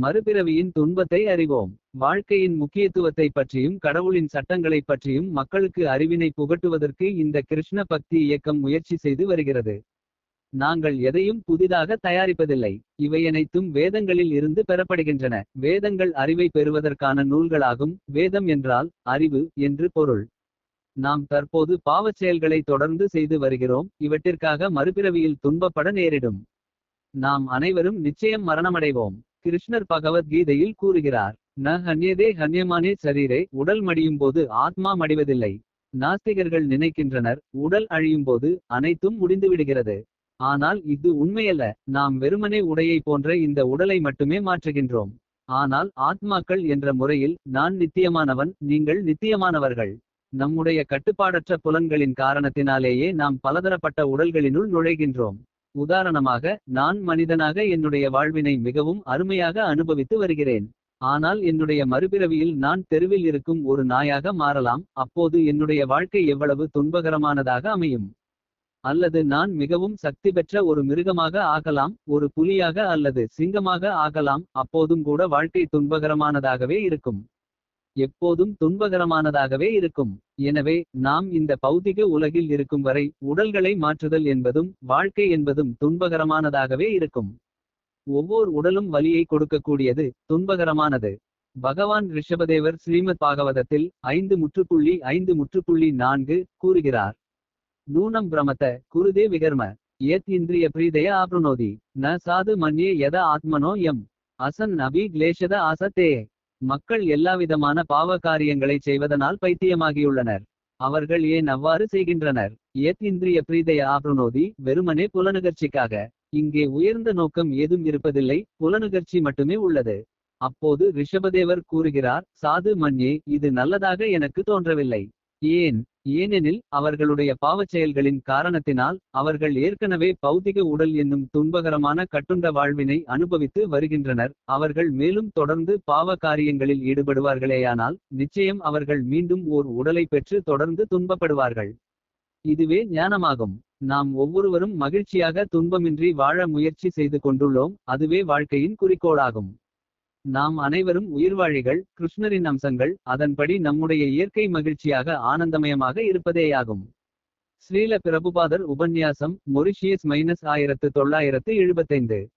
மறுபிறவியின் துன்பத்தை அறிவோம். வாழ்க்கையின் முக்கியத்துவத்தை பற்றியும் கடவுளின் சட்டங்களைப் பற்றியும் மக்களுக்கு அறிவினை புகட்டுவதற்கு இந்த கிருஷ்ண பக்தி இயக்கம் முயற்சி செய்து வருகிறது. நாங்கள் எதையும் புதிதாக தயாரிப்பதில்லை. இவையனைத்தும் வேதங்களில் இருந்து பெறப்படுகின்றன. வேதங்கள் அறிவை பெறுவதற்கான நூல்களாகும். வேதம் என்றால் அறிவு என்று பொருள். நாம் தற்போது பாவச் செயல்களை தொடர்ந்து செய்து வருகிறோம். இவற்றிற்காக மறுபிறவியில் துன்பப்பட நேரிடும். நாம் அனைவரும் நிச்சயம் மரணமடைவோம். கிருஷ்ணர் பகவத்கீதையில் கூறுகிறார் ந ஹன்யதே ஹன்யமானே சரீரை உடல் மடியும் போது ஆத்மா மடிவதில்லை. நாஸ்திகர்கள் நினைக்கின்றனர் உடல் அழியும் போது அனைத்தும் முடிந்துவிடுகிறது. ஆனால் இது உண்மையல்ல நாம் வெறுமனே உடையை போன்ற இந்த உடலை மட்டுமே மாற்றுகின்றோம். ஆனால் ஆத்மாக்கள் என்ற முறையில் நான் நித்தியமானவன் நீங்கள் நித்தியமானவர்கள். நம்முடைய கட்டுப்பாடற்ற புலன்களின் காரணத்தினாலேயே நாம் பலதரப்பட்ட உடல்களினுள் நுழைகின்றோம். உதாரணமாக நான் மனிதனாக என்னுடைய வாழ்வினை மிகவும் அருமையாக அனுபவித்து வருகிறேன். ஆனால் என்னுடைய மறுபிறவியில் நான் தெருவில் இருக்கும் ஒரு நாயாக மாறலாம் அப்போது என்னுடைய வாழ்க்கை எவ்வளவு துன்பகரமானதாக அமையும். அல்லது நான் மிகவும் சக்தி பெற்ற ஒரு மிருகமாக ஆகலாம் ஒரு புலியாக அல்லது சிங்கமாக ஆகலாம் அப்போதும் கூட வாழ்க்கை துன்பகரமானதாகவே இருக்கும். எப்போதும் துன்பகரமானதாகவே இருக்கும். எனவே நாம் இந்த பௌதிக உலகில் இருக்கும் வரை உடல்களை மாற்றுதல் என்பதும் வாழ்க்கை என்பதும் துன்பகரமானதாகவே இருக்கும். ஒவ்வொரு உடலும் வலியை கொடுக்கக்கூடியது துன்பகரமானது. பகவான் ரிஷபதேவர் ஸ்ரீமத் பாகவதத்தில் ஐந்து முற்றுப்புள்ளி ஐந்து முற்றுப்புள்ளி நான்கு கூறுகிறார். நூனம் பிரமத்த குருதே விகர்ம ஏத் இந்திரிய பிரீதய ஆப்ருணோதி ந சாது மன்யே யத ஆத்மனோ எம் அசன் அபி கிளேஷத ஆசத்தே. மக்கள் எல்லாவிதமான பாவ காரியங்களை செய்வதனால் பைத்தியமாகியுள்ளனர். அவர்கள் ஏன் அவ்வாறு செய்கின்றனர்? ஏத் இந்திரிய பிரீதய ஆப்ருணோதி வெறுமனே புலனுகர்ச்சிக்காக இங்கே உயர்ந்த நோக்கம் ஏதும் இருப்பதில்லை புலனுகர்ச்சி மட்டுமே உள்ளது. அப்போது ரிஷபதேவர் கூறுகிறார் சாது மன்யே இது நல்லதாக எனக்கு தோன்றவில்லை. ஏன்? ஏனெனில் அவர்களுடைய பாவச் செயல்களின் காரணத்தினால் அவர்கள் ஏற்கனவே பௌதிக உடல் என்னும் துன்பகரமான கட்டுண்ட வாழ்வினை அனுபவித்து வருகின்றனர். அவர்கள் மேலும் தொடர்ந்து பாவ காரியங்களில் ஈடுபடுவார்களேயானால் நிச்சயம் அவர்கள் மீண்டும் ஓர் உடலை பெற்று தொடர்ந்து துன்பப்படுவார்கள். இதுவே ஞானமாகும். நாம் ஒவ்வொருவரும் மகிழ்ச்சியாக துன்பமின்றி வாழ முயற்சி செய்து கொண்டுள்ளோம். அதுவே வாழ்க்கையின் குறிக்கோளாகும். நாம் அனைவரும் உயிர்வாழிகள் கிருஷ்ணரின் அம்சங்கள் அதன்படி நம்முடைய இயற்கை மகிழ்ச்சியாக ஆனந்தமயமாக இருப்பதேயாகும். ஸ்ரீல பிரபுபாதர் உபன்யாசம் மொரிஷியஸ் மைனஸ் ஆயிரத்து தொள்ளாயிரத்து எழுபத்தைந்து.